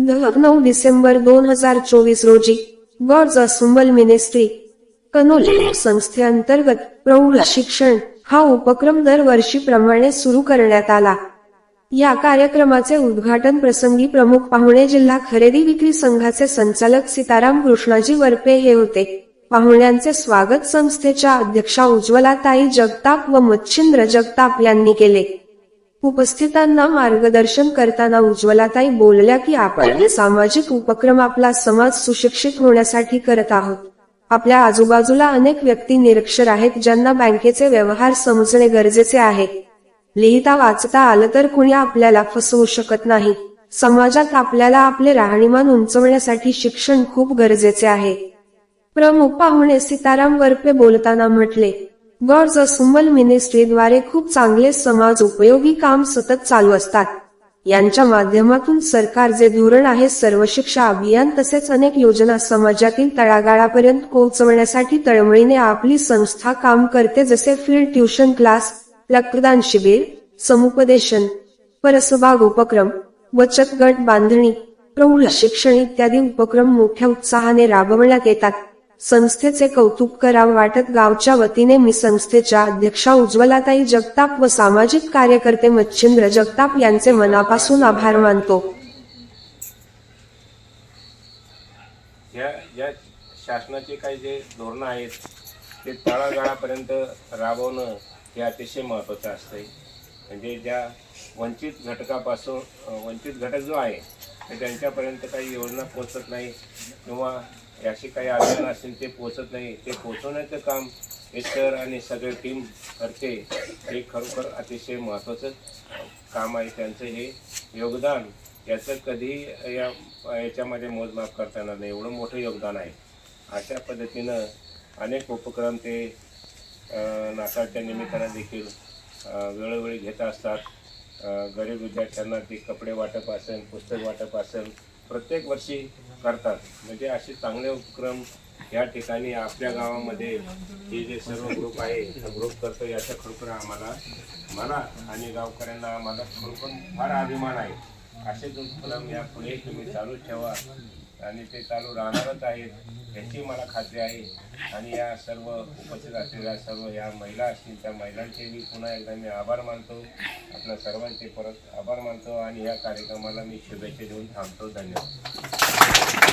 नऊ डिसेंबर दोन हजार चोवीस रोजी गॉड्स असुंबल मिनिस्ट्री कनोली संस्थेअंतर्गत प्रौढ शिक्षण हा उपक्रम दरवर्षीप्रमाणे सुरू करण्यात आला. या कार्यक्रमाचे उद्घाटन प्रसंगी प्रमुख पाहुणे जिल्हा खरेदी विक्री संघाचे संचालक सीताराम कृष्णाजी वरपे हे होते. पाहुण्यांचे स्वागत संस्थेच्या अध्यक्षा उज्ज्वलाताई जगताप व मच्छिंद्र जगताप यांनी केले. उपस्थितांना मार्गदर्शन करताना उज्ज्वलाताई बोलल्या की आपण सामाजिक उपक्रम आपला समाज सुशिक्षित होण्यासाठी करत आहोत. आपल्या आजूबाजूला अनेक व्यक्ती निरक्षर आहेत ज्यांना बँकेचे व्यवहार समजणे गरजेचे आहे. लिहिता वाचता आलं तर कुणी आपल्याला फसवू शकत नाही. समाजात आपल्याला आपले राहणीमान उंचवण्यासाठी शिक्षण खूप गरजेचे आहे. प्रमुख पाहुणे सीताराम वरपे बोलताना म्हटले गॉड्स असुमल मिनिस्ट्रीद्वारे खूप चांगले समाज उपयोगी काम सतत चालू असतात. यांच्या माध्यमातून सरकार जे धोरण आहे सर्व शिक्षा अभियान तसेच अनेक योजना समाजातील तळागाळापर्यंत पोहोचवण्यासाठी तळमळीने आपली संस्था काम करते जसे फील्ड ट्युशन क्लास रक्तदान शिबिर समुपदेशन परसभाग उपक्रम बचत गट बांधणी प्रौढ शिक्षण इत्यादी उपक्रम मोठ्या उत्साहाने राबवण्यात येतात. संस्थेचे कौतुक करावं वाटत गावच्या वतीने मी संस्थेच्या अध्यक्षा उज्ज्वलाताई जगताप व सामाजिक कार्यकर्ते मच्छिंद्र जगताप यांचे मनापासून आभार मानतो. या या शासनाचे काही जे धोरणं आहेत ते तळागाळापर्यंत राबवणं हे अतिशय महत्त्वाचं असतंय. म्हणजे ज्या वंचित घटकापासून वंचित घटक जो आहे त्यांच्यापर्यंत काही योजना पोचत नाही किंवा अशी काही अडचण असेल ते पोचत नाही. ते पोचवण्याचं काम हे सर आणि सगळे टीम करते हे खरोखर अतिशय महत्त्वाचं काम आहे. त्यांचं हे योगदान याचं कधी या याच्यामध्ये मोजमाप करता येणार नाही. एवढं मोठं योगदान आहे. अशा पद्धतीनं अनेक उपक्रम ते नाताळच्या निमित्तानं देखील वेळोवेळी घेत असतात. गरीब विद्यार्थ्यांना ते कपडे वाटप असेल पुस्तक वाटप असेल प्रत्येक वर्षी करतात. म्हणजे असे चांगले उपक्रम या ठिकाणी आपल्या गावामध्ये हे जे सर्व ग्रुप आहे हा ग्रुप करतो याचा खरोखर आम्हाला मला आणि गावकऱ्यांना आम्हाला खरोखर फार अभिमान आहे. असेच उपक्रम या पुढे तुम्ही चालू ठेवा. आणि ते चालू राहणारच आहेत याची मला खात्री आहे. आणि या सर्व उपस्थित असलेल्या सर्व या महिला असतील त्या महिलांचे मी पुन्हा एकदा मी आभार मानतो. आपल्या सर्वांचे परत आभार मानतो आणि या कार्यक्रमाला मी शुभेच्छा देऊन थांबतो. धन्यवाद.